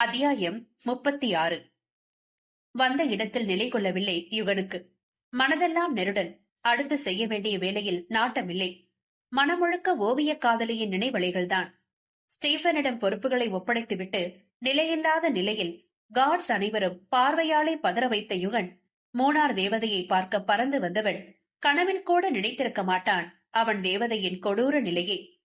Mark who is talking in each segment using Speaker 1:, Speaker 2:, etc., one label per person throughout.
Speaker 1: அத்தியாயம் முப்பத்தி ஆறு வந்த இடத்தில் நிலை கொள்ளவில்லை யுகனுக்கு. மனதெல்லாம் நெருடல் அடுத்து செய்ய வேண்டிய வேலையில் நாட்டமில்லை. மனமுழுக்க ஓவிய காதலியின் நினைவலைகள்தான். ஸ்டீஃபனிடம் பொறுப்புகளை ஒப்படைத்துவிட்டு நிலையில்லாத நிலையில் காட்ஸ் அனைவரும் பார்வையாளை பதற வைத்த யுகன் மூணார் தேவதையை பார்க்க பறந்து வந்தவன் கனவில் கூட நினைத்திருக்க மாட்டான் அவன் தேவதையின் கொடூர நிலையை.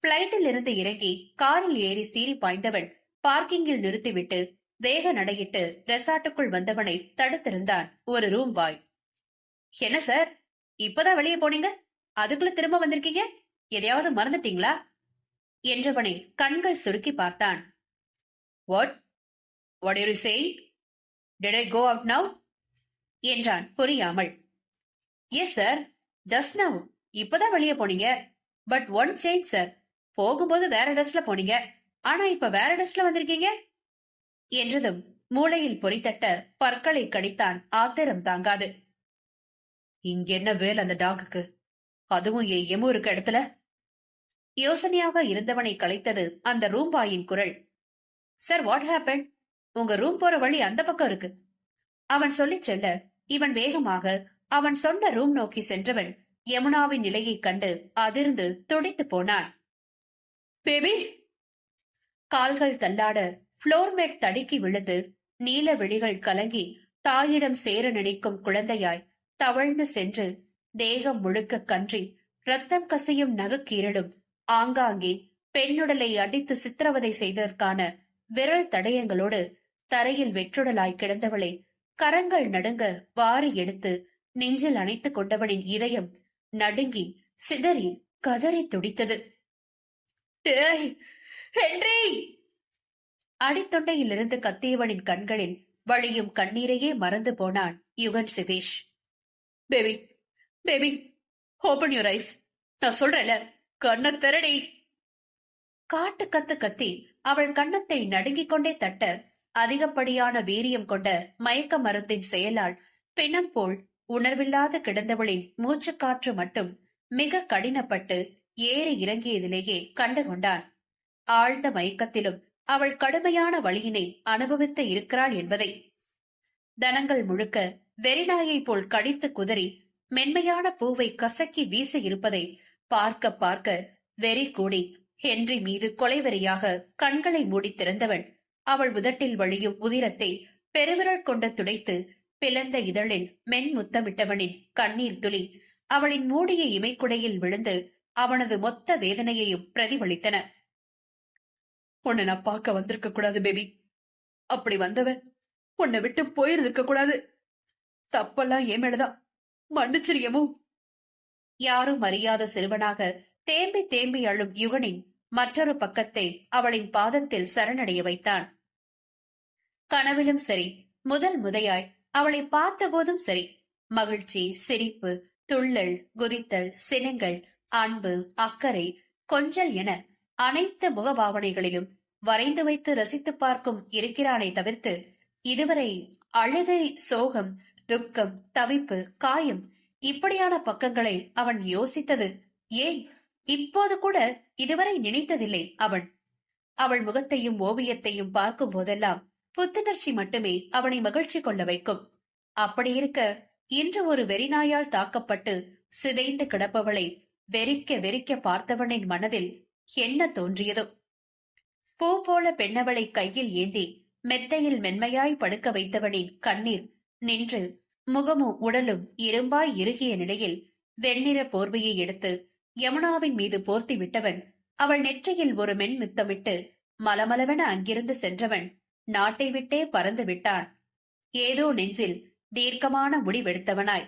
Speaker 1: பிளைட்டில் இருந்து இறங்கி காரில் ஏறி சீறி பாய்ந்தவன் பார்க்கிங்கில் நிறுத்திவிட்டு வேக நடையிட்டு ரெசார்ட்டுக்குள் வந்தவனை தடுத்திருந்தான் ஒரு ரூம் பாய் என்ன சார்? இப்பதான் வெளியே போனீங்க? அதுக்குள்ள திரும்ப வந்திருக்கீங்க? எதையாவது மறந்துட்டீங்களா? என்றவனை கண்கள் சுருக்கி பார்த்தான். What what you say did I go out now என்றான் புரியாமல். எஸ் சார் ஜஸ்ட் நவ் இப்பதான் வெளியே போனீங்க. பட் ஒன் சேஞ்ச் சார் போகும்போது வேற ட்ரெஸ்ல போனீங்க. ஆனா இப்ப வேற ட்ரெஸ்ல வந்திருக்கீங்க? என்றதும் மூளையில் பொறித்தட்ட பற்களை கடித்தான் ஆத்திரம் தாங்காது. இங்க என்ன வேல் அந்த டாக்குக்கு அதுவும் என் எமு இருக்க இடத்துல? யோசனையாக இருந்தவனை கலைத்தது அந்த ரூம் பாயின் குரல். சார் வாட் ஹேப்பன் உங்க ரூம் போற வழி அந்த பக்கம் இருக்கு. அவன் சொல்லிச் செல்ல இவன் வேகமாக அவன் சொன்ன ரூம் நோக்கி சென்றவன் யமுனாவின் நிலையைக் கண்டு அதிர்ந்து துடித்து போனான். பேபி கால்கள் தள்ளாட புளோர்மேட் தடுக்கி விழுந்து நீல விழிகள் கலங்கி தாயிடம் சேர நினைக்கும் குழந்தையாய் தவழ்ந்து சென்று தேகம் முழுக்க கன்றி ரத்தம் கசையும் நகுக்கீரலும் ஆங்காங்கே பெண்ணுடலை அடித்து சித்திரவதை செய்ததற்கான விரல் தடயங்களோடு தரையில் வெற்றுடலாய் கிடந்தவளை கரங்கள் நடுங்க வாரி எடுத்து நெஞ்சில் அணைத்துக் கொண்டவனின் இதயம் நடுங்கி சிதறி கதறி துடித்தது. ஹென்றி! அடித்தொண்டையிலிருந்து கத்தியவனின் கண்களில் வழியும் கண்ணீரையே மறந்து போனான் Yugan Sivesh baby baby open your eyes நான் சொல்றேன்ல கண்ண திரடி காட்டு கத்து கத்தி அவள் கன்னத்தை நடுங்கிக் கொண்டே தட்ட அதிகப்படியான வீரியம் கொண்ட மயக்க மருந்தின் செயலால் பிணம் போல் உணர்வில்லாது கிடந்தவளின் மூச்சுக்காற்று மட்டும் மிக கடினப்பட்டு ஏறி இறங்கியதிலேயே கண்டுகொண்டான் ஆழ்ந்த மயக்கத்திலும் அவள் கடுமையான வழியினை அனுபவித்து இருக்கிறாள் என்பதை. தனங்கள் முழுக்க வெறிநாயைப் போல் கடித்து குதறி மென்மையான பூவை கசக்கி வீச இருப்பதை பார்க்க பார்க்க வெறி கூடி ஹென்றி மீது கொலைவெறியாக கண்களை மூடி திறந்தவன் அவள் உதட்டில் வழியும் உதிரத்தை பெருவிரல் கொண்டு துடைத்து பிளந்த இதழில் மென் முத்தமிட்டவனின் கண்ணீர் துளி அவளின் மூடிய இமைக்குடையில் விழுந்து அவனது மொத்த வேதனையையும் பிரதிபலித்தன. உன்னை நான் பார்க்க வந்திருக்க கூடாது பேபி அப்படி வந்தவன் உன்னை விட்டு போயிருக்க கூடாது. தப்பெல்லாம் ஏன் மேலதான். மன்னிச்சிரியமோ யாரும் அறியாத சிறுவனாக தேம்பி தேம்பி அழும் யுகனின் மற்றொரு பக்கத்தை அவளின் பாதத்தில் சரணடைய வைத்தான். கனவிலும் சரி முதல் முதையாய் அவளை பார்த்தபோதும் சரி மகிழ்ச்சி சிரிப்பு துள்ளல் குதித்தல் சினங்கள் அன்பு அக்கறை கொஞ்சல் என அனைத்து முகபாவனைகளிலும் வரைந்து வைத்து ரசித்து பார்க்கும் இருக்கிறானே தவிர்த்து இதுவரை அழுகை சோகம் துக்கம் தவிப்பு காயம் இப்படியான பக்கங்களை அவன் யோசித்தது. ஏன்? இப்போது கூட இதுவரை நினைத்ததில்லை அவன். அவள் முகத்தையும் ஓவியத்தையும் பார்க்கும் போதெல்லாம் புத்துணர்ச்சி மட்டுமே அவனை மகிழ்ச்சி கொள்ள வைக்கும். அப்படி இருக்க இன்று ஒரு வெறிநாயால் தாக்கப்பட்டு சிதைந்து கிடப்பவளை வெறிக்க வெறிக்க பார்த்தவனின் மனதில் என்ன தோன்றியதோ? பூ போல பெண்ணவளை கையில் ஏந்தி மெத்தையில் மென்மையாய் படுக்க வைத்தவனின் கண்ணீர் நின்று முகமும் உடலும் இரும்பாய் இறுகிய நிலையில் வெண்ணிற போர்வையை எடுத்து யமுனாவின் மீது போர்த்தி விட்டவன் அவள் நெற்றியில் ஒரு மென் முத்தமிட்டு மலமளவென அங்கிருந்து சென்றவன் நாட்டை விட்டே பறந்து விட்டான். ஏதோ நெஞ்சில் தீர்க்கமான முடிவெடுத்தவனாய்.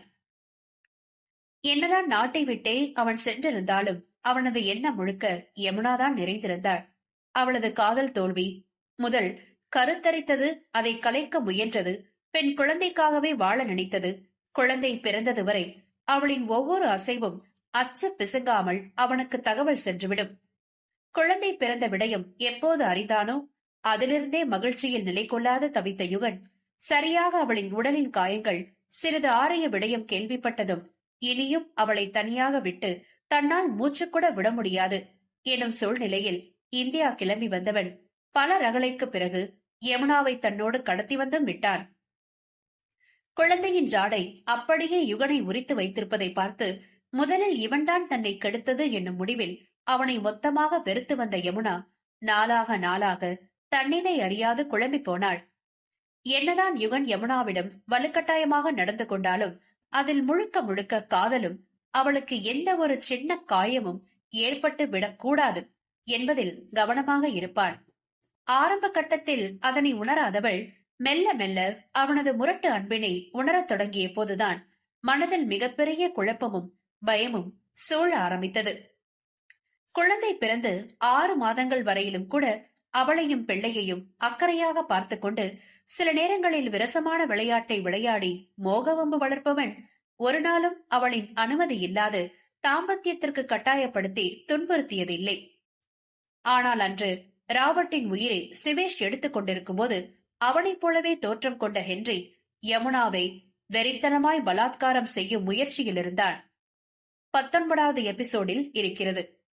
Speaker 1: என்னதான் நாட்டை விட்டே அவன் சென்றிருந்தாலும் அவனது எண்ணம் முழுக்க யமுனாதான் நிறைந்திருந்தாள். அவளது காதல் தோல்வி முதல் கருத்தரித்தது அதை கலைக்க முயன்றது பெண் குழந்தைக்காகவே வாழ நினைத்தது குழந்தை பிறந்தது வரை அவளின் ஒவ்வொரு அசைவும் அச்ச பிசங்காமல் அவனுக்கு தகவல் சென்றுவிடும். குழந்தை பிறந்த விடயம் எப்போது அறிந்தானோ அதிலிருந்தே மகிழ்ச்சியில் நிலை கொள்ளாது தவித்த யுகன் சரியாக அவளின் உடலின் காயங்கள் சிறிது ஆரிய விடயம் கேள்விப்பட்டதும் இனியும் அவளை தனியாக விட்டு தன்னால் மூச்சுக்கூட விட முடியாது. எனும் சூழ்நிலையில் இந்தியா கிளம்பி வந்தவன் பல ரகளைக்கு பிறகு யமுனாவை தன்னோடு கடத்தி வந்தும் விட்டான். குழந்தையின் ஜாடை அப்படியே யுகனை உரித்து வைத்திருப்பதை பார்த்து முதலில் இவன்தான் தன்னை கெடுத்தது என்னும் முடிவில் அவனை மொத்தமாக வெறுத்து வந்த யமுனா நாளாக நாளாக தன்னிலை அறியாது குழம்பி போனாள். என்னதான் யுகன் யமுனாவிடம் வலுக்கட்டாயமாக நடந்து கொண்டாலும் அதில் முழுக்க முழுக்க காதலும் அவளுக்கு எந்த ஒரு சின்ன காயமும் ஏற்பட்டு விடக்கூடாது என்பதில் கவனமாக இருப்பான் ஆரம்ப கட்டத்தில் அதனை உணராதவள் மெல்ல மெல்ல அவனது முரட்டு அன்பினை உணரத் தொடங்கிய போதுதான் மனதில் மிகப்பெரிய குழப்பமும் பயமும் சூழ ஆரம்பித்தது. குழந்தை பிறந்து ஆறு மாதங்கள் வரையிலும் கூட அவளையும் பிள்ளையையும் அக்கறையாக பார்த்து கொண்டு சில நேரங்களில் விரசமான விளையாட்டை விளையாடி மோகவம்பு வளர்ப்பவன் ஒரு நாளும் அவளின் அனுமதி இல்லாது தாம்பத்தியத்திற்கு கட்டாயப்படுத்தி துன்புறுத்தியதில்லை. ஆனால் அன்று ராபர்ட்டின் உயிரை சிவேஷ் எடுத்துக் கொண்டிருக்கும் போது அவனைப் போலவே தோற்றம் கொண்ட ஹென்றி யமுனாவை வெறித்தனமாய் பலாத்காரம் செய்யும் முயற்சியில் இருந்தான். பத்தொன்பதாவது எபிசோடில் இருக்கிறது.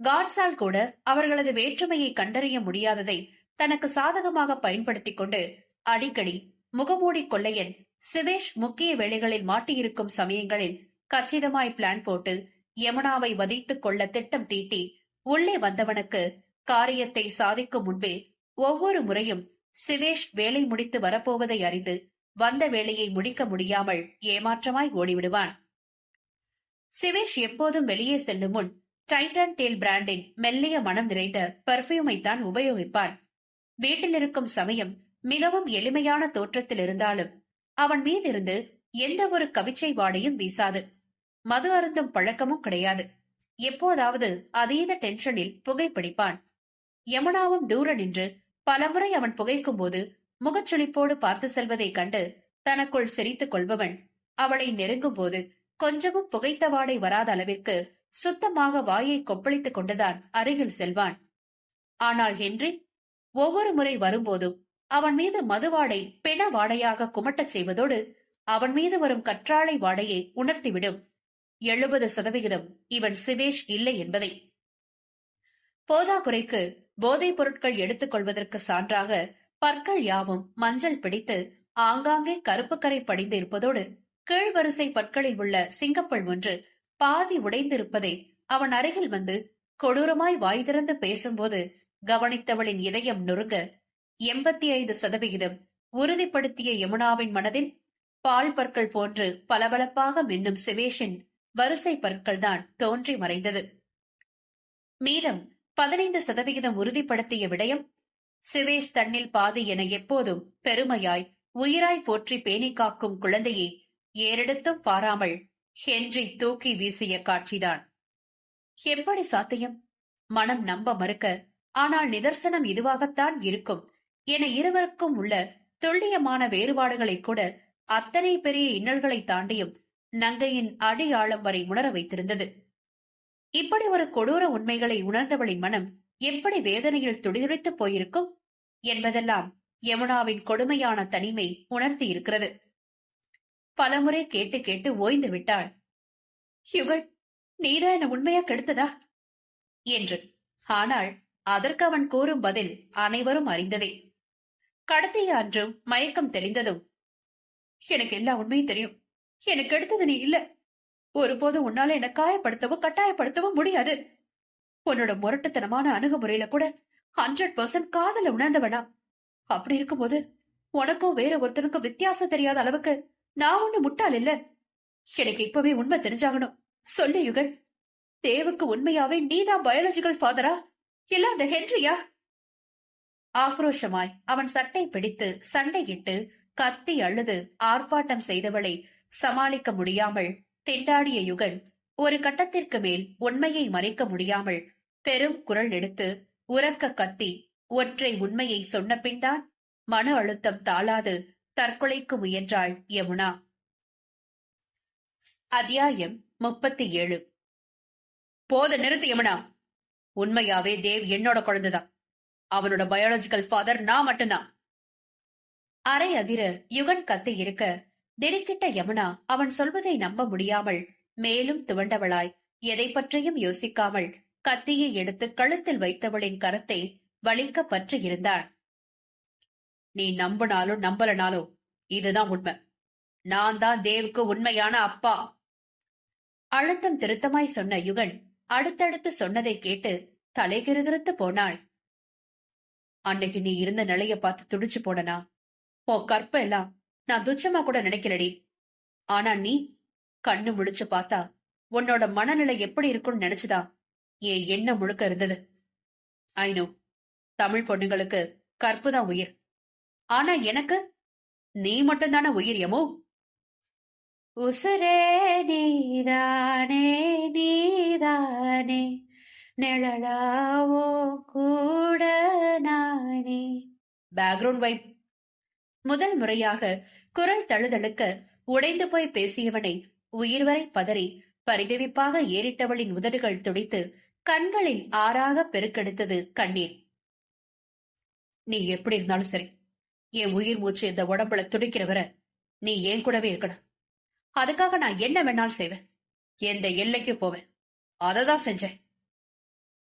Speaker 1: காட்ஸால் கூட அவர்களது வேற்றுமையை கண்டறிய முடியாததை தனக்கு சாதகமாக பயன்படுத்திக் கொண்டு அடிக்கடி முகமூடி கொள்ளையன் சிவேஷ் முக்கிய வேலைகளில் மாட்டியிருக்கும் சமயங்களில் கச்சிதமாய் பிளான் போட்டு யமுனாவை வதைத்துக் கொள்ள திட்டம் தீட்டி உள்ளே வந்தவனுக்கு காரியத்தை சாதிக்கும் முன்பே ஒவ்வொரு முறையும் சிவேஷ் வேலை முடித்து வரப்போவதை அறிந்து வந்த வேலையை முடிக்க முடியாமல் ஏமாற்றமாய் ஓடிவிடுவான். சிவேஷ் எப்போதும் வெளியே செல்லும் முன் டைட்டன் டேல் பிராண்டின் மெல்லிய மனம் நிறைந்த பர்ஃபியூமை தான் உபயோகிப்பான். வீட்டில் இருக்கும் சமயம் மிகவும் எளிமையான தோற்றத்தில் இருந்தாலும் அவன் மீதிருந்து எந்த ஒரு கவிச்சை வாடையும் வீசாது. மது அருந்தும் பழக்கமும் கிடையாது. எப்போதாவது அதீத டென்ஷனில் புகைப்பிடிப்பான் யமுனாவும் தூர நின்று பலமுறை அவன் புகைக்கும் போது முகச்சுளிப்போடு பார்த்து செல்வதை கண்டு தனக்குள் சிரித்துக் கொள்பவன். அவளை நெருங்கும் போது கொஞ்சமும் புகைத்த வாடை வராத அளவிற்கு சுத்தமாக வாயை கொப்பளித்துக் கொண்டுதான் அருகில் செல்வான். ஆனால் ஹென்றி ஒவ்வொரு முறை வரும்போதும் அவன் மீது மதுவாடை பிண வாடையாக குமட்டச் செய்வதோடு அவன் மீது வரும் கற்றாழை வாடையை உணர்த்திவிடும். எழுபது சதவிகிதம் இவன் சிவேஷ் இல்லை என்பதை. போதாக்குறைக்கு போதைப் பொருட்கள் எடுத்துக் கொள்வதற்கு சான்றாக பற்கள் யாவும் மஞ்சள் பிடித்து ஆங்காங்கே கருப்பு கரை படிந்து இருப்பதோடு கீழ்வரிசை பற்களில் உள்ள சிங்கப்பல் ஒன்று பாதி உடைந்திருப்பதை அவன் அருகில் வந்து கொடூரமாய் வாய் திறந்து பேசும்போது கவனித்தவளின் இதயம் நொறுங்க எண்பத்தி ஐந்து சதவிகிதம் உறுதிப்படுத்திய யமுனாவின் மனதில் பால் பற்கள் போன்று பளபளப்பாக மின்னும் சிவேஷின் வரிசை பற்கள் தான் தோன்றி மறைந்தது. மீதம் பதினைந்து சதவிகிதம் உறுதிப்படுத்திய விடயம் சிவேஷ் தன்னில் பாதி என எப்போதும் பெருமையாய் உயிராய் போற்றி பேணி காக்கும் குழந்தையை ஏறெடுத்தும் பாராமல் ஹென்றி தூக்கி வீசிய காட்சிதான். எப்படி சாத்தியம்? மனம் நம்ப மறுக்க ஆனால் நிதர்சனம் இதுவாகத்தான் இருக்கும். என இருவருக்கும் உள்ள துல்லியமான வேறுபாடுகளை கூட அத்தனை பெரிய இன்னல்களை தாண்டியும் நங்கையின் அடி ஆழம் வரை உணர வைத்திருந்தது. இப்படி ஒரு கொடூர உண்மைகளை உணர்ந்தவளின் மனம் எப்படி வேதனையில் துடிதுடித்து போயிருக்கும் என்பதெல்லாம் யமுனாவின் கொடுமையான தனிமை உணர்த்தி இருக்கிறது. பலமுறை கேட்டு கேட்டு ஓய்ந்து விட்டாள். யுகன் நீதா என உண்மையா கெடுத்ததா? என்று. ஆனால் அதற்கு அவன் கூறும் பதில் அனைவரும் அறிந்ததே. கடத்திய அன்றும் மயக்கம் தெளிந்ததும் எனக்கு எல்லா உண்மையும் தெரியும். எனக்கு எடுத்தது நீ இல்ல. ஒருபோதும் உன்னால என்ன காயப்படுத்தவோ கட்டாயப்படுத்தவோ முடியாது. உன்னோட முரட்டுத்தனமான அணுகுமுறையில கூட ஹண்ட்ரட் பர்சன்ட் காதல உணர்ந்தவனா அப்படி இருக்கும்போது உனக்கும் வேற ஒருத்தனுக்கும் வித்தியாசம் தெரியாத அளவுக்கு நான் ஒண்ணு முட்டாள் இல்ல. எனக்கு இப்பவே உண்மை தெரிஞ்சாகணும். சொல்லு யுகன். தேவுக்கு உண்மையாவே நீதான் பயாலஜிக்கல் ஃபாதரா இல்ல அந்த ஹென்ரியா? ஆக்ரோஷமாய் அவன் சட்டை பிடித்து சண்டையிட்டு கத்தி அழுது ஆர்ப்பாட்டம் செய்தவளை சமாளிக்க முடியாமல் திண்டாடிய யுகன் ஒரு கட்டத்திற்கு மேல் உண்மையை மறைக்க முடியாமல் பெரும் குரல் எடுத்து உறக்க கத்தி ஒற்றை உண்மையை சொன்ன பின்தான் மன அழுத்தம் தாளாது தற்கொலைக்கு முயன்றாள் யமுனா. அத்தியாயம் முப்பத்தி ஏழு. போத நிறுத்து யமுனா. உண்மையாவே தேவ் என்னோட குழந்தைதான். அவனோட பயாலஜிக்கல் ஃபாதர் நான் மட்டும்தான். அரை அதிர யுகன் கத்தி இருக்க திடுக்கிட்ட யமுனா அவன் சொல்வதை நம்ப முடியாமல் மேலும் துவண்டவளாய் எதை பற்றியும் யோசிக்காமல் கத்தியை எடுத்து கழுத்தில் வைத்தவளின் கரத்தை வலிக்க பற்றி இருந்தாள். நீ நம்பினாலும் நம்பலனாலும் இதுதான் உண்மை. நான் தான் தேவுக்கு உண்மையான அப்பா. அழுத்தம் திருத்தமாய் சொன்ன யுகன் அடுத்தடுத்து சொன்னதை கேட்டு தலைகிருகிருத்து போனாள். அன்னைக்கு நீ இருந்த நிலைய பார்த்து துடிச்சு போடனா? ஓ கற்ப எல்லாம் நான் துச்சமா கூட நினைக்கலடி. ஆனா நீ கண்ணு முழிச்சு பார்த்தா உன்னோட மனநிலை எப்படி இருக்கும்னு நினைச்சுதான் என் எண்ணம் முழுக்க இருந்தது. ஐநோ தமிழ் பொண்ணுங்களுக்கு கற்பு தான் உயிர். ஆனா எனக்கு நீ மட்டும்தானே உயிரியமோ உசுரே நீதானே நீதானே. நிழலாவோ? கூட நானே. பேக்ரவுண்ட் வைப் முதல் முறையாக குரல் தழுதழுக்க உடைந்து போய் பேசியவனை உயிர் வரை பதறி பரிதவிப்பாக ஏறிட்டவளின் உதடுகள் துடித்து கண்களில் ஆறாக பெருக்கெடுத்தது கண்ணீர். நீ எப்படி இருந்தாலும் சரி என் உயிர் மூச்சு இந்த உடம்புல துடிக்கிறவர நீ ஏன் கூடவே இருக்கணும்? அதுக்காக நான் என்ன வேணாலும் செய்வேன். எந்த எல்லைக்கு போவேன். அததான் செஞ்சேன்.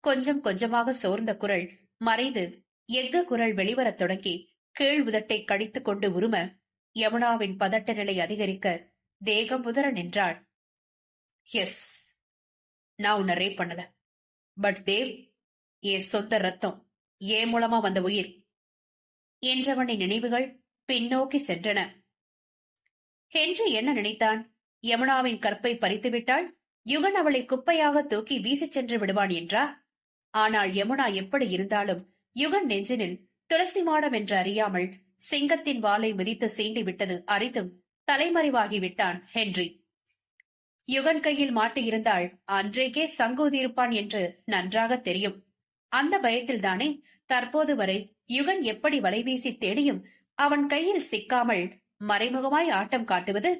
Speaker 1: கொஞ்சம் கொஞ்சமாக சோர்ந்த குரல் மறைந்து எஃகு குரல் வெளிவரத் தொடங்கி கீழ் உதட்டை கடித்துக் கொண்டு உரும யமுனாவின் பதட்ட நிலை அதிகரிக்க தேகம் உதற நின்றாள். எஸ் நான் உன்னை ரேப் பண்ணல. பட் தேவ் என் சொந்த ரத்தம் ஏன் மூலமா வந்த உயிர் என்றவனின் நினைவுகள் பின்னோக்கி சென்றன. ஹென்றி என்ன நினைத்தான்? யமுனாவின் கற்பை பறித்துவிட்டால் யுகன் அவளை குப்பையாக தூக்கி வீசிச் சென்று விடுவான் என்றா? ஆனால் யமுனா எப்படி இருந்தாலும் யுகன் நெஞ்சினில் துளசி மாடம் என்று அறியாமல் சிங்கத்தின் வாளை மிதித்து சீண்டி விட்டது அறிந்தும் தலைமறைவாகி விட்டான் ஹென்றி. யுகன் கையில் மாட்டியிருந்தால் அன்றைக்கே சங்கூதியிருப்பான் என்று நன்றாக தெரியும். அந்த பயத்தில்தானே தற்போது வரை யுகன் எப்படி வலைவீசி தேடியும் அவன் கையில் சிக்காமல் மறைமுகமாய் ஆட்டம் காட்டுவது?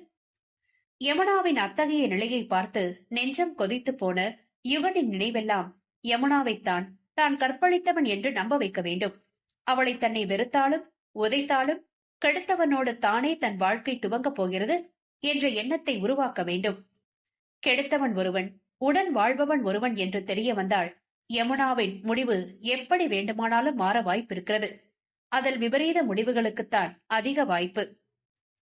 Speaker 1: யமுனாவின் அத்தகைய நிலையை பார்த்து நெஞ்சம் கொதித்து போன யுகனின் நினைவெல்லாம் யமுனாவைத்தான் தான் கற்பழித்தவன் என்று நம்ப வைக்க வேண்டும். அவளை தன்னை வெறுத்தாலும் உதைத்தாலும் கெடுத்தவனோடு தானே தன் வாழ்க்கை துவங்கப் போகிறது என்ற எண்ணத்தை உருவாக்க வேண்டும். கெடுத்தவன் ஒருவன் உடன் வாழ்பவன் ஒருவன் என்று தெரிய வந்தால் யமுனாவின் முடிவு எப்படி வேண்டுமானாலும் மாற வாய்ப்பிருக்கிறது. அதில் விபரீத முடிவுகளுக்குத்தான் அதிக வாய்ப்பு.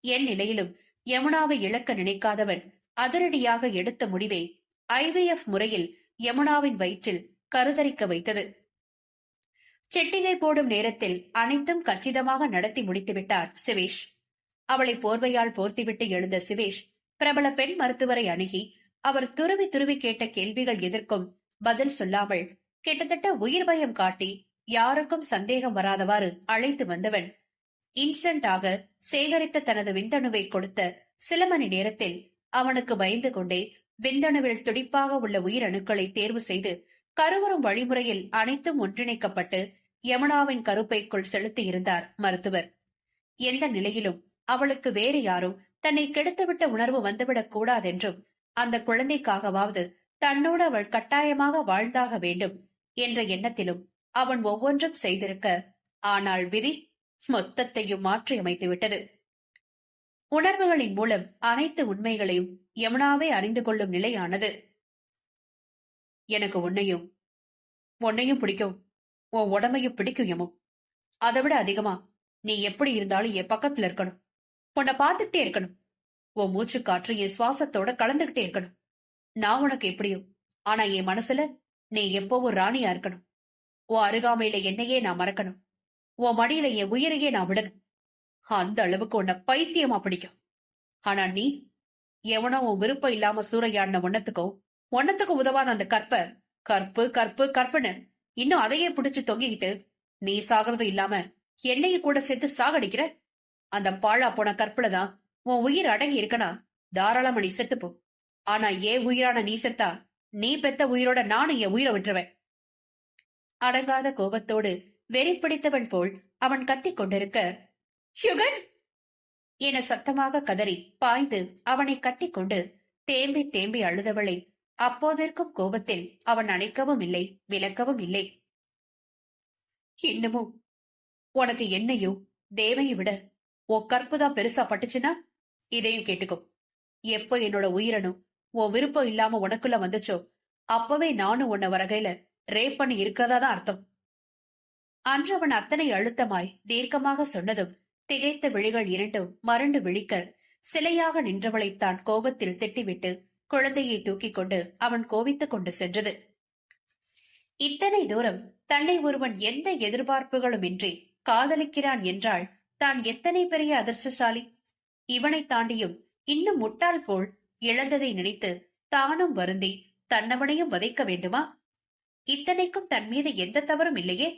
Speaker 1: என் நிலையிலும் யமுனாவை இழக்க நினைக்காதவன் அதிரடியாக எடுத்த முடிவை ஐவிஎஃப் முறையில் யமுனாவின் வயிற்றில் கருதரிக்க வைத்தது. செட்டிகை போடும் நேரத்தில் அனைத்தும் கச்சிதமாக நடத்தி முடித்துவிட்டார் சிவேஷ். அவளை போர்வையால் போர்த்திவிட்டு எழுந்த சிவேஷ் பிரபல பெண் மருத்துவரை அணுகி அவர் துருவி துருவி கேட்ட கேள்விகள் எதற்கும் பதில் சொல்லாமல் கிட்டத்தட்ட உயிர் பயம் காட்டி யாருக்கும் சந்தேகம் வராதவாறு அழைத்து வந்தவன். இன்ஸ்டன்டாக சேகரித்த தனது விந்தணுவை கொடுத்த சில மணி நேரத்தில் அவனுக்கு பயந்து கொண்டே விந்தணுவில் துடிப்பாக உள்ள உயிரணுக்களை தேர்வு செய்து கருவறும் வழிமுறையில் அனைத்தும் ஒன்றிணைக்கப்பட்டு யமுனாவின் கருப்பைக்குள் செலுத்தியிருந்தார் மருத்துவர். எந்த நிலையிலும் அவளுக்கு வேறு யாரும் தன்னை கெடுத்துவிட்ட உணர்வு வந்துவிடக் கூடாதென்றும் அந்த குழந்தைக்காகவாவது தன்னோடு அவள் கட்டாயமாக வாழ்ந்தாக வேண்டும் என்ற எண்ணத்திலும் அவன் ஒவ்வொன்றும் செய்திருக்க ஆனால் விதி மொத்தத்தையும் மாற்றி அமைத்துவிட்டது உணர்வுகளின் மூலம் அனைத்து உண்மைகளையும் யமுனாவே அறிந்து கொள்ளும் நிலையானது. எனக்கு உன்னையும் உன்னையும் பிடிக்கும் உன் உடம்பையும் பிடிக்கும் யமு அதை விட அதிகமா நீ எப்படி இருந்தாலும் என் பக்கத்துல இருக்கணும். உன்னை பார்த்துக்கிட்டே இருக்கணும். உன் மூச்சு காற்று என் சுவாசத்தோட கலந்துகிட்டே இருக்கணும். நான் உனக்கு எப்படியும் ஆனா என் மனசுல நீ எப்பவும் ராணியா இருக்கணும். உன் அருகாமையில என்னையே நான் மறக்கணும். உன் மடியில என் உயிரையே நான் விடணும். அந்த அளவுக்கு உன்னை பைத்தியமா பிடிக்கும். ஆனா நீ எவனோ உன் விருப்பம் இல்லாம சூறையாடின ஒன்னத்துக்கும் ஒன்னத்துக்கும் உதவாத அந்த கற்ப கற்பு கற்பு கற்புன்னு இன்னும் அதையே பிடிச்சு தொங்கிக்கிட்டு நீ சாகிறதும் இல்லாம என்னைய கூட சேர்த்து சாகடிக்கிற? அந்த பாழா போன கற்புலதான் உன் உயிர் அடங்கி இருக்கனா தாராளமா நீ செத்துப்போ ஆனா ஏன் உயிரான நீ செத்தா நீ பெத்த உயிரோட நானும் என் உயிரை விட்டுருவேன். அடங்காத கோபத்தோடு வெறி பிடித்தவன் போல் அவன் கத்திக் கொண்டிருக்க யுகன் என சத்தமாக கதறி பாய்ந்து அவனை கட்டிக்கொண்டு தேம்பி தேம்பி அழுதவளை அப்போதிருக்கும் கோபத்தில் அவன் அணைக்கவும் இல்லை விளக்கவும் இல்லை. இன்னமும் உனக்கு என்னையும் தேவையை விட உன் கற்புதான் பெருசா பட்டுச்சுன்னா? இதையும் கேட்டுக்கும் எப்போ என்னோட உயிரனும் உன் விருப்பம் இல்லாம உனக்குள்ள வந்துச்சோ அப்பவே நானும் உன்னை வரகையில ரேப் பண்ணி இருக்கிறதா தான் அர்த்தம். அன்று அவன் அத்தனை அழுத்தமாய் தீர்க்கமாக சொன்னதும் திகைத்த விழிகள் இரண்டும் மறண்டு விழிக்க சிலையாக நின்றவளைத்தான் கோபத்தில் திட்டிவிட்டு குழந்தையை தூக்கிக் கொண்டு அவன் கோபித்துக் கொண்டு சென்றது. இத்தனை தூரம் தன்னை ஒருவன் எந்த எதிர்பார்ப்புகளுமின்றி காதலிக்கிறான் என்றால் தான் எத்தனை பெரிய அதிர்ஷ்டசாலி? இவனை தாண்டியும் இன்னும் முட்டாள் போல் இழந்ததை நினைத்து தானும் வருந்தி தன்னவனையும் வதைக்க வேண்டுமா? இத்தனைக்கும் தன் மீது எந்த தவறும் இல்லையே?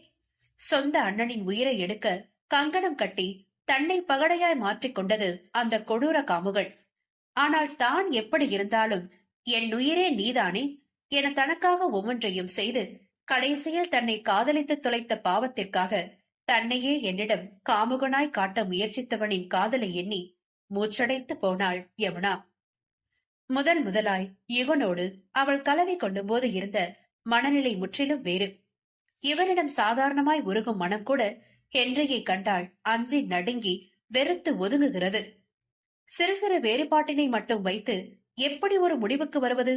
Speaker 1: சொந்த அண்ணனின் உயிரை எடுக்க கங்கணம் கட்டி தன்னை பகடையாய் மாற்றிக் கொண்டது அந்த கொடூர காமுகள். ஆனால் தான் எப்படி இருந்தாலும் என் உயிரே நீதானே? என தனக்காக ஒவ்வொன்றையும் செய்து கடைசியில் தன்னை காதலித்து தொலைத்த பாவத்திற்காக தன்னையே என்னிடம் காமுகனாய் காட்ட முயற்சித்தவனின் காதலை எண்ணி மூச்சடைத்து போனாள் யமுனா. முதல் முதலாய் யுகனோடு அவள் கலவி கொள்ளும்போது இருந்த மனநிலை முற்றிலும் வேறு. இவனிடம் சாதாரணமாய் உருகும் மனம் கூட ஹென்ரியை கண்டால் அஞ்சி நடுங்கி வெறுத்து ஒதுங்குகிறது. சிறு சிறு வேறுபாட்டினை மட்டும் வைத்து எப்படி ஒரு முடிவுக்கு வருவது?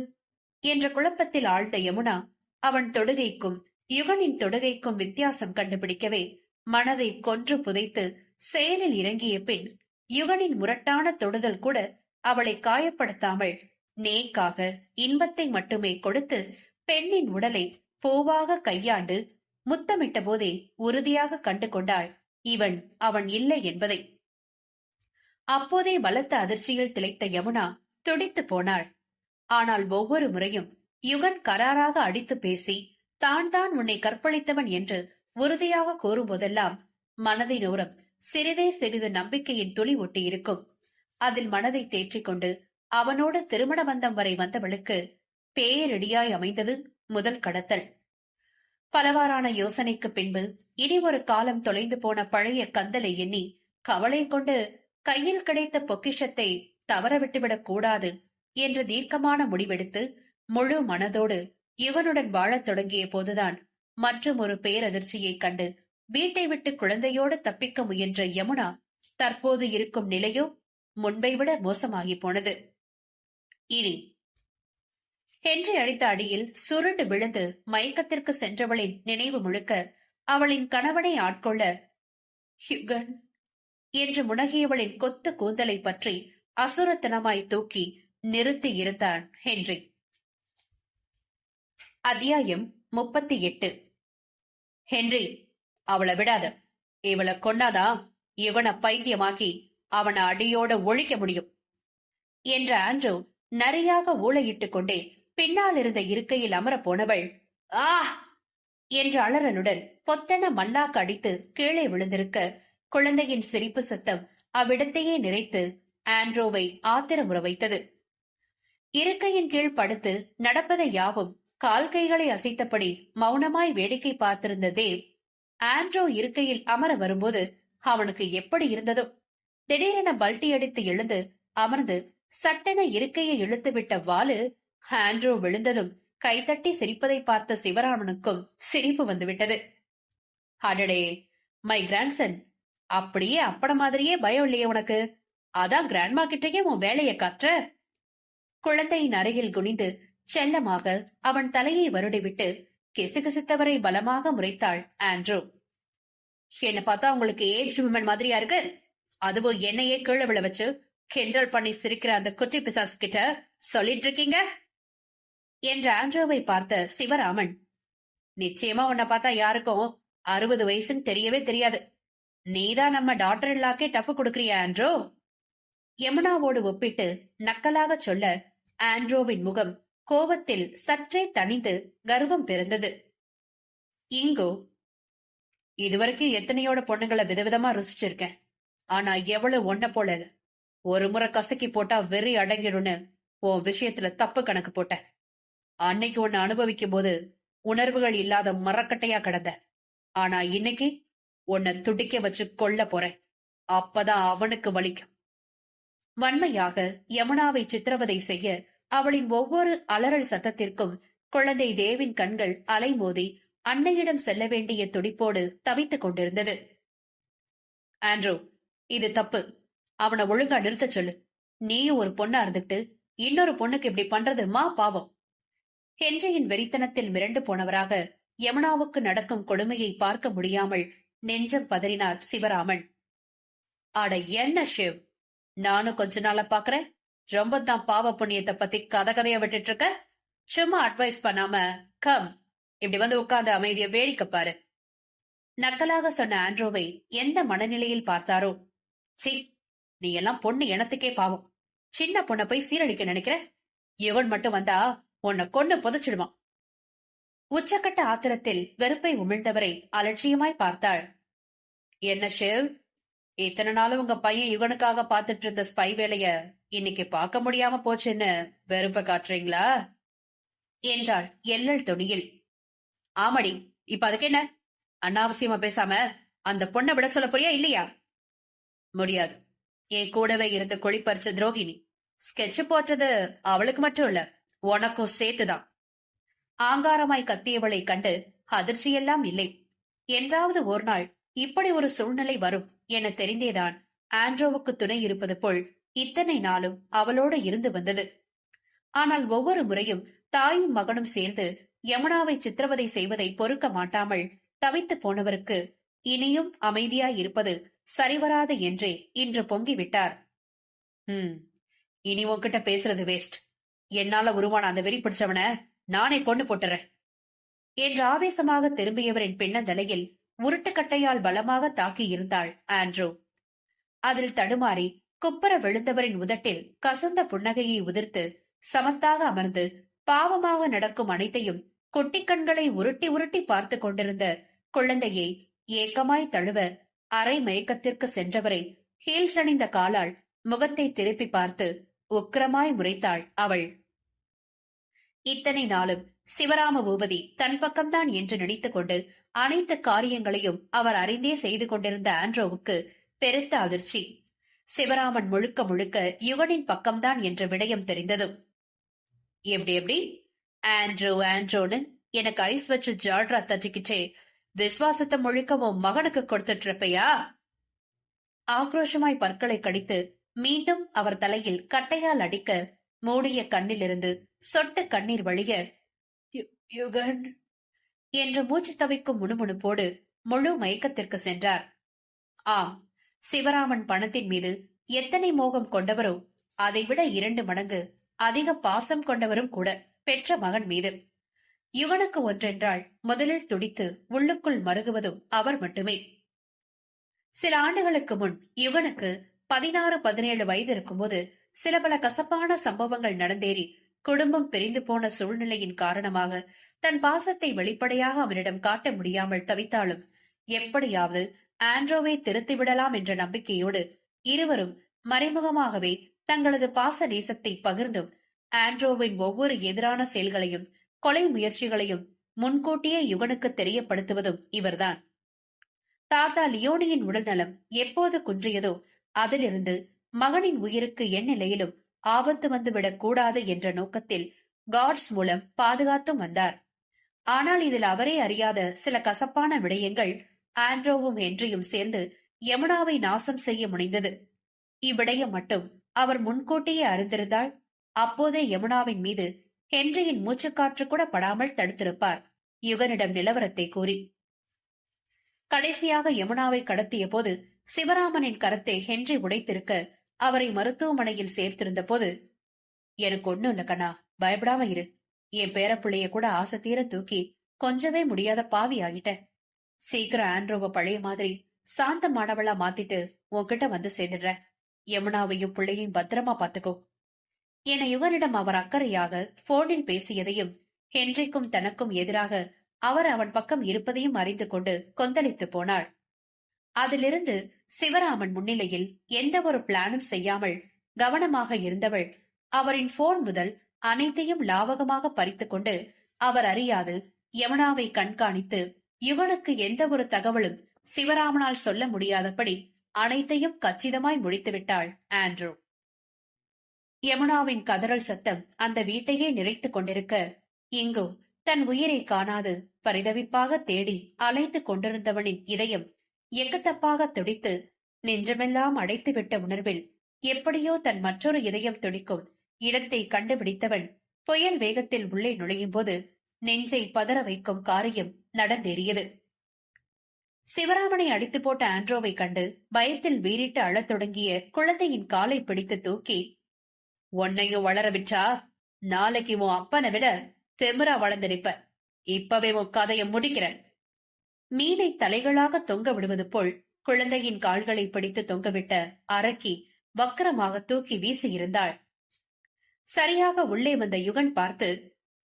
Speaker 1: என்ற குழப்பத்தில் ஆழ்ந்த யமுனா அவன் தொடுகைக்கும் யுகனின் தொடுகைக்கும் வித்தியாசம் கண்டுபிடிக்கவே மனதை கொன்று புதைத்து செயலில் இறங்கிய பின் யுகனின் முரட்டான தொடுதல் கூட அவளை காயப்படுத்தாமல் நேக்காக இன்பத்தை மட்டுமே கொடுத்து பெண்ணின் உடலை பூவாக கையாண்டு முத்தமிட்ட போதே உறுதியாக கண்டு கொண்டாள் இவன் அவன் இல்லை என்பதை. அப்போதே பலத்த அதிர்ச்சியில் திளைத்த யமுனா துடித்து போனாள். ஆனால் ஒவ்வொரு முறையும் யுகன் கராராக அடித்து பேசி தான் தான் உன்னை கற்பழித்தவன் என்று உறுதியாக கூறும்போதெல்லாம் மனதின் ஓரம் சிறிதே சிறிது நம்பிக்கையின் துளி ஒட்டி இருக்கும் அதில் மனதை தேற்றிக் கொண்டு அவனோடு திருமண பந்தம் வரை வந்தவளுக்கு பேரிடியாய் அமைந்தது முதல் கடத்தல். பலவாறான யோசனைக்கு பின்பு இனி ஒரு காலம் தொலைந்து போன பழைய கந்தலை எண்ணி கவலை கொண்டு கையில் கிடைத்த பொக்கிஷத்தை தவறவிட்டுவிடக் கூடாது என்று தீர்க்கமான முடிவெடுத்து முழு மனதோடு இவனுடன் வாழத் தொடங்கிய போதுதான் மற்றும் ஒரு பேரதிர்ச்சியைக் கண்டு வீட்டை விட்டு குழந்தையோடு தப்பிக்க முயன்ற யமுனா தற்போது இருக்கும் நிலையோ முன்பை விட மோசமாகி போனது. இனி ஹென்றி அடித்த அடியில் சுருண்டு விழுந்து மயக்கத்திற்கு சென்றவளின் நினைவு முழுக்க அவளின் கணவனை ஆட்கொள்ள ஹியூகன் என்று முனகியவளின் கொத்து கூந்தலை பற்றி அசுரத்தனமாய் தூக்கி நிறுத்தி இருந்தான் ஹென்றி. அத்தியாயம் முப்பத்தி எட்டு. ஹென்றி அவளை விடாத. இவளை கொன்னாதா? இவனை பைத்தியமாக்கி அவனை அடியோட ஒழிக்க முடியும் என்ற ஆண்ட்ரூ நரியாக ஊழையிட்டுக் கொண்டே பின்னால் இருந்த இருக்கையில் அமர போனவள் ஆ! என்ற அலறலுடன் பொத்தன மல்லாக்கு அடித்து கீழே விழுந்திருக்க குழந்தையின் சிரிப்பு சத்தம் அவ்விடத்தையே நிறைத்து ஆண்ட்ரோவை ஆத்திரமுற வைத்தது. இருக்கையின் கீழ் படுத்து நடப்பதை யாவும் கால் கைகளை அசைத்தபடி மௌனமாய் வேடிக்கை பார்த்திருந்த தேவ் ஆண்ட்ரோ இருக்கையில் அமர வரும்போது அவனுக்கு எப்படி இருந்ததோ? திடீரென பல்டி அடித்து எழுந்து அமர்ந்து சட்டென இருக்கையை இழுத்துவிட்ட வாலு ஆண்ட்ரோ விழுந்ததும் கைதட்டி சிரிப்பதை பார்த்த சிவராமனுக்கும் சிரிப்பு வந்துவிட்டது. அடடே மை கிராண்ட்சன் அப்படியே அப்பட மாதிரியே பயம் இல்லையே உனக்கு? அதான் கிராண்ட்மா கிட்டேயே உன் வேலையை காற்ற? குழந்தையின் அருகில் குனிந்து செல்லமாக அவன் தலையை வருடிவிட்டு கிசுகிசுத்தவரை பலமாக முறைத்தாள் ஆண்ட்ரூ. என்ன பார்த்தா உங்களுக்கு ஏஜ் உமன் மாதிரியா இருக்கு? அதுவும் என்னையே கீழே விழ வச்சு கிண்டல் பண்ணி சிரிக்கிற அந்த குட்டி பிசாஸ் கிட்ட சொல்லிட்டு இருக்கீங்க? என்ற ஆண்ட்ரோவை பார்த்த சிவராமன் நிச்சயமா உன்னை பார்த்தா யாருக்கும் அறுபது வயசுன்னு தெரியவே தெரியாது. நீதான் நம்ம டாக்டர் இல்லாக்கே டஃப் கொடுக்கறிய ஆண்ட்ரோ? யமுனாவோடு ஒப்பிட்டு நக்கலாக சொல்ல ஆண்ட்ரோவின் முகம் கோபத்தில் சற்றே தணிந்து கர்வம் பிறந்தது இங்கோ இதுவரைக்கும் எத்தனையோட பொண்ணுங்களை விதவிதமா ருசிச்சிருக்கேன். ஆனா எவ்வளவு ஒன்ன போல ஒரு முறை கசக்கி போட்டா வெறி அடங்கிடும்னு உன் விஷயத்துல தப்பு கணக்கு போட்டேன். அன்னைக்கு உன்னை அனுபவிக்கும் போது உணர்வுகள் இல்லாத மரக்கட்டையா கிடந்த. ஆனா இன்னைக்கு உன்னை துடிக்க வச்சு கொல்ல போறேன். அப்பதான் அவனுக்கு வலிக்கும். வன்மையாக யமுனாவை சித்திரவதை செய்ய அவளின் ஒவ்வொரு அலறல் சத்தத்திற்கும் குழந்தை தேவின் கண்கள் அலைமோதி அன்னையிடம் செல்ல வேண்டிய துடிப்போடு தவித்துக் கொண்டிருந்தது. ஆண்ட்ரூ இது தப்பு. அவனை ஒழுங்கா நிறுத்த சொல்லு. நீயும் ஒரு பொண்ணா இருந்துட்டு இன்னொரு பொண்ணுக்கு இப்படி பண்றது மா பாவம். ஹென்ரியின் வெறித்தனத்தில் மிரண்டு போனவராக யமுனாவுக்கு நடக்கும் கொடுமையை பார்க்க முடியாமல் நெஞ்சம் பதறினார் சிவராமன். அட என்ன ஷிவ்? நானும் கொஞ்ச நாளா பாக்குறேன். ரொம்ப தான் பாவ புண்ணியத்தை பத்தி கதை கதைய விட்டுட்டு இருக்க சும்மா அட்வைஸ் பண்ணாம கம் இப்படி வந்து உட்கார்ந்து அமைதிய வேடிக்கை பாரு. நக்கலாக சொன்ன ஆண்ட்ரோவை எந்த மனநிலையில் பார்த்தாரோ? சி நீ எல்லாம் பொண்ணு இனத்துக்கே பாவம். சின்ன பொண்ணை போய் சீரழிக்க நினைக்கிற? இவன் மட்டும் வந்தா உன்னை கொன்னு புதைச்சிடுவான். உச்சக்கட்ட ஆத்திரத்தில் வெறுப்பை உமிழ்ந்தவரை அலட்சியமாய் பார்த்தாள். என்ன ஷேவ்? இத்தனை நாளும் உங்க பையன் யுகனுக்காக பார்த்துட்டு இருந்த ஸ்பை வேலைய இன்னைக்கு பார்க்க முடியாம போச்சுன்னு வெறுப்ப காட்டுறீங்களா? என்றாள் எல்லல் துணியில். ஆமடி இப்ப அதுக்கு என்ன? அனாவசியமா பேசாம அந்த பொண்ணை விட சொல்ல போறியா இல்லையா? முடியாது. என் கூடவே இருந்து குழிப்பறிச்ச துரோகிணி ஸ்கெட்ச் போட்டது அவளுக்கு மட்டும் இல்ல. உனக்கும் சேர்த்துதான். ஆங்காரமாய் கத்தியவளை கண்டு அதிர்ச்சியெல்லாம் இல்லை. என்றாவது ஒரு நாள் இப்படி ஒரு சூழ்நிலை வரும் என தெரிந்தேதான் ஆண்ட்ரோவுக்கு துணை இருப்பது போல் இத்தனை நாளும் அவளோடு இருந்து வந்தது. ஆனால் ஒவ்வொரு முறையும் தாயும் மகனும் சேர்ந்து யமுனாவை சித்திரவதை செய்வதை பொறுக்க மாட்டாமல் தவித்து போனவருக்கு இனியும் அமைதியாய் இருப்பது சரிவராது என்றே இன்று பொங்கிவிட்டார். உம் இனி உன்கிட்ட பேசுறது வேஸ்ட் என்னால உருவான அந்த வெறி பிடிச்சவனை நானே கொண்டு போட்டுறேன். என்று ஆவேசமாக திரும்பியவரின் பின்னந்தலையில் உருட்டுக்கட்டையால் பலமாக தாக்கி இருந்தாள் ஆண்ட்ரூ. அதில் தடுமாறி குப்பர விழுந்தவரின் உதட்டில் கசந்த புன்னகையை உதிர்த்து சமத்தாக அமர்ந்து பாவமாக நடக்கும் அனைத்தையும் குட்டிக் கண்களை உருட்டி உருட்டி பார்த்து கொண்டிருந்த குழந்தையை ஏக்கமாய் தழுவ அரை மயக்கத்திற்கு சென்றவரை ஹீல்ஸ் அணிந்த காலால் முகத்தை திருப்பி பார்த்து உக்கிரமாய் முறைத்தாள் அவள். இத்தனை நாளும் சிவராம பூபதி தன் பக்கம்தான் என்று நினைத்துக் கொண்டு அனைத்து காரியங்களையும் அவர் அறிந்தே செய்து கொண்டிருந்த ஆண்ட்ரோவுக்கு பெருத்த அதிர்ச்சி. சிவராமன் முழுக்க முழுக்க யுகனின் பக்கம்தான் என்ற விடயம் தெரிந்ததும். எப்படி எப்படி? ஆண்ட்ரோ ஆண்ட்ரோன்னு எனக்கு ஐஸ் வச்சு ஜால்ரா தட்டிக்கிட்டே விசுவாசத்தை முழுக்க உன் மகனுக்கு கொடுத்துட்டு இருப்பையா ஆக்ரோஷமாய் பற்களை கடித்து மீண்டும் அவர் தலையில் கட்டையால் அடிக்க மூடிய கண்ணிலிருந்து சொட்டு கண்ணீர் வழிய யுகன் என்று மூச்சு தவிக்கும் முணுமுணுப்போடு முழு மயக்கத்திற்கு சென்றார். ஆம் சிவராமன் பணத்தின் மீது எத்தனை மோகம் கொண்டவரோ அதைவிட இரண்டு மடங்கு அதிக பாசம் கொண்டவரும் கூட பெற்ற மகன் மீது. யுவனுக்கு ஒன்றென்றால் முதலில் துடித்து உள்ளுக்குள் மருகுவதும் அவர் மட்டுமே. சில ஆண்டுகளுக்கு முன் யுகனுக்கு பதினாறு பதினேழு வயது இருக்கும்போது சில பல கசப்பான சம்பவங்கள் நடந்தேறி குடும்பம் பிரிந்து போன சூழ்நிலையின் காரணமாக தன் பாசத்தை வெளிப்படையாக அவனிடம் காட்ட முடியாமல் தவித்தாலும் எப்படியாவது ஆண்ட்ரோவை திருத்தி விடலாம் என்ற நம்பிக்கையோடு இருவரும் மறைமுகமாகவே தங்களது பாச நேசத்தை பகிர்ந்தும் ஆண்ட்ரோவின் ஒவ்வொரு எதிரான செயல்களையும் கொலை முயற்சிகளையும் முன்கூட்டியே யுகனுக்கு தெரியப்படுத்துவதும் இவர்தான். தாத்தா லியோனியின் உடல்நலம் எப்போது குன்றியதோ அதிலிருந்து மகனின் உயிருக்கு எந்நிலையிலும் ஆபத்து வந்துவிடக் கூடாது என்ற நோக்கத்தில் காட்ஸ் மூலம் பாதுகாத்தும் வந்தார். ஆனால் இதில் அவரே அறியாத சில கசப்பான விடயங்கள் ஆண்ட்ரோவும் ஹென்ரியும் சேர்ந்து யமுனாவை நாசம் செய்ய முனைந்தது. இவ்விடயம் மட்டும் அவர் முன்கூட்டியே அறிந்திருந்தால் அப்போதே யமுனாவின் மீது ஹென்ரியின் மூச்சுக்காற்று கூட படாமல் தடுத்திருப்பார். யுகனிடம் நிலவரத்தை கூறி. கடைசியாக யமுனாவை கடத்திய போது சிவராமனின் கரத்தை ஹென்றி உடைத்திருக்க அவரை மருத்துவமனையில் சேர்த்திருந்த போது எனக்கு ஒண்ணும் இல்ல கண்ணா பயப்படாம இரு. என் பேரப்பிள்ளைய கூட ஆசை தீர தூக்கி கொஞ்சவே முடியாத பாவி ஆகிட்ட சீக்கிரம் ஆண்ட்ரோவ பழைய மாதிரி சாந்தமானவளா மாத்திட்டு உன்கிட்ட வந்து சேர்ந்துடுறேன். யமுனாவையும் பிள்ளையும் பத்திரமா பாத்துக்கோ. என யுவனிடம் அவர் அக்கறையாக போனில் பேசியதையும் ஹென்றிக்கும் தனக்கும் எதிராக அவர் அவன் பக்கம் இருப்பதையும் அறிந்து கொண்டு கொந்தளித்து போனாள். அதிலிருந்து சிவராமன் முன்னிலையில் எந்த ஒரு பிளானும் செய்யாமல் கவனமாக இருந்தவள் அவரின் போன் முதல் அனைத்தையும் லாவகமாக பறித்துக் கொண்டு அவர் அறியாது யமுனாவை கண்காணித்து இவனுக்கு எந்த ஒரு தகவலும் சிவராமனால் சொல்ல முடியாதபடி அனைத்தையும் கச்சிதமாய் முடித்துவிட்டாள் ஆண்ட்ரூ. யமுனாவின் கதறல் சத்தம் அந்த வீட்டையே நிறைத்துக் கொண்டிருக்க இங்கு தன் உயிரை காணாது பரிதவிப்பாக தேடி அலைத்துக் கொண்டிருந்தவனின் இதயம் எக்கத்தப்பாக துடித்து நெஞ்சமெல்லாம் அடைத்துவிட்ட உணர்வில் எப்படியோ தன் மற்றொரு இதயம் துடிக்கும் இடத்தை கண்டுபிடித்தவன் புயல் வேகத்தில் உள்ளே நுழையும் போது நெஞ்சை பதற வைக்கும் காரியம் நடந்தேறியது. சிவராமனை அடித்து போட்ட ஆண்ட்ரோவை கண்டு பயத்தில் வீறிட்டு அழத் தொடங்கிய குழந்தையின் காலை பிடித்து தூக்கி உன்னையும் வளர விட்டா நாளைக்கு உன் அப்பனை விட தெமுரா வளர்ந்து நிப்ப இப்பவே உன் கதையை முடிக்கிறேன். மீனை தலைகளாக தொங்க விடுவது போல் குழந்தையின் கால்களை பிடித்து தொங்கவிட்ட அரக்கி வக்கரமாக தூக்கி வீசியிருந்தாள் சரியாக உள்ளே வந்த யுகன் பார்த்து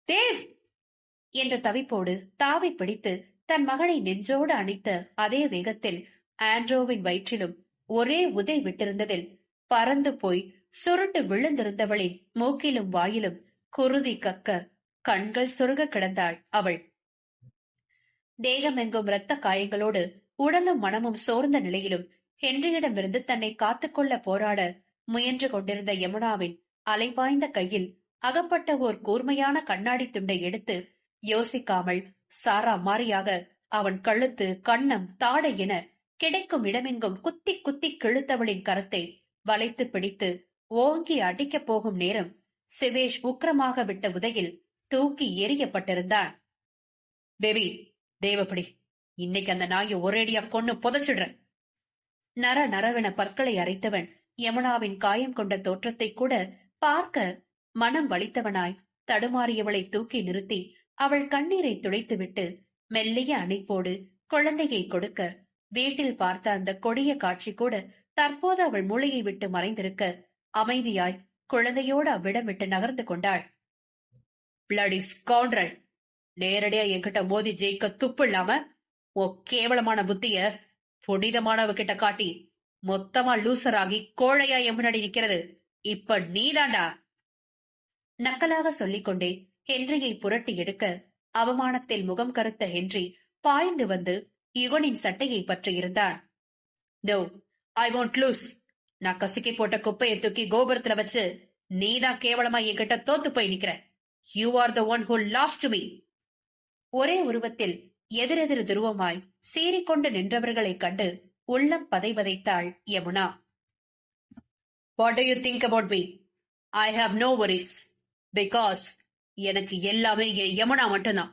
Speaker 1: தேவ்! என்ற தவிப்போடு தாவி பிடித்து தன் மகனை நெஞ்சோடு அணைத்த அதே வேகத்தில் ஆண்ட்ரோவின் வயிற்றிலும் ஒரே உதை விட்டிருந்ததில் பறந்து போய் சுருண்டு விழுந்திருந்தவளின் மூக்கிலும் வாயிலும் குருதி கக்க கண்கள் சுருக கிடந்தாள் அவள். தேகமெங்கும் இரத்த காயங்களோடு உடலும் மனமும் சோர்ந்த நிலையிலும் ஹென்ரியிடமிருந்து தன்னை காத்துக்கொள்ள போராட முயன்று கொண்டிருந்த யமுனாவின் அலைபாய்ந்த கையில் அகப்பட்ட ஓர் கூர்மையான கண்ணாடி துண்டை எடுத்து யோசிக்காமல் சாரா மாறியாக அவன் கழுத்து கண்ணம் தாடை என கிடைக்கும் இடமெங்கும் குத்தி குத்தி கிழுத்தவளின் கரத்தை வளைத்து பிடித்து ஓங்கி அடிக்கப் போகும் நேரம் சிவேஷ் உக்கிரமாக விட்ட உதையில் தூக்கி எறியப்பட்டிருந்தான். பேபி தேவப்படி இன்னைக்கு அந்த நாயை ஒரேடியா கொன்னு புதைச்சிடுறேன். நர நரவென பற்களை அரைத்தவன் யமுனாவின் காயம் கொண்ட தோற்றத்தை கூட பார்க்க மனம் வலித்தவனாய் தடுமாறியவளை தூக்கி நிறுத்தி அவள் கண்ணீரை துடைத்துவிட்டு மெல்லிய அணைப்போடு குழந்தையை கொடுக்க வீட்டில் பார்த்த அந்த கொடிய காட்சி கூட தற்போது அவள் மூளையை விட்டு மறைந்திருக்க அமைதியாய் குழந்தையோடு அவ்விடம் விட்டு நகர்ந்து கொண்டாள். Bloody scoundrel! நேரடியா என்கிட்ட மோதி ஜெயிக்க துப்பு இல்லாம உன் கேவலமான புத்திய புனிதமானவகிட்ட காட்டி மொத்தமா லூசர் ஆகி கோழையா என் முன்னாடி நிக்கிறது. இப்ப நீதாண்டா? நக்கலாக சொல்லிக்கொண்டே ஹென்ரியை புரட்டி எடுக்க அவமானத்தில் முகம் கருத்த ஹென்றி பாய்ந்து வந்து யுகனின் சட்டையை பற்றியிருந்தான் நோ ஐ வாண்ட் லூஸ் நான் கசுக்கி போட்ட குப்பையை தூக்கி கோபுரத்துல வச்சு நீதான் கேவலமா என்கிட்ட தோத்து போய் நிக்கிற. You are the one who lost to me ஒரே உருவத்தில் எதிரெதிர் துருவமாய் சீறிக்கொண்டு நின்றவர்களைக் கண்டு உள்ளம் பதைவதைத்தாள் Yamuna. What you think about me I have no worries because எனக்கு எல்லாமே என் யமுனா மட்டும்தான்.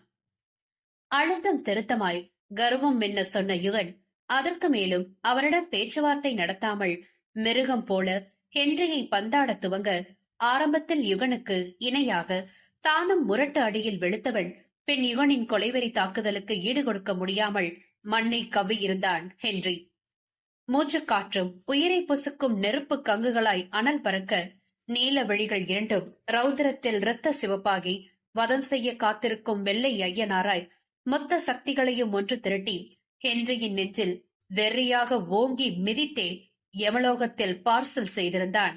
Speaker 1: அழுத்தம் திருத்தமாய் கர்வம் மின்ன சொன்ன யுகன் அதற்கு மேலும் அவரிடம் பேச்சுவார்த்தை நடத்தாமல் மிருகம் போல ஹென்ரியை பந்தாட துவங்க ஆரம்பத்தில் யுகனுக்கு இணையாக தானும் முரட்டு அடியில் வெளுத்தவள் பின் யுகனின் கொலைவெறி தாக்குதலுக்கு ஈடு கொடுக்க முடியாமல் மண்ணை கவ்வியிருந்தான் ஹென்றி. மூச்சு காற்றும் உயிரை பொசுக்கும் நெருப்பு கங்குகளாய் அனல் பறக்க நீல விழிகள் இரண்டும் ரௌதிரத்தில் இரத்த சிவப்பாகி வதம் செய்ய காத்திருக்கும் வெள்ளை ஐயனாராய் மொத்த சக்திகளையும் ஒன்று திரட்டி ஹென்ரியின் நெஞ்சில் வெறியாக ஓங்கி மிதித்தே யமலோகத்தில் பார்சல் செய்திருந்தான்.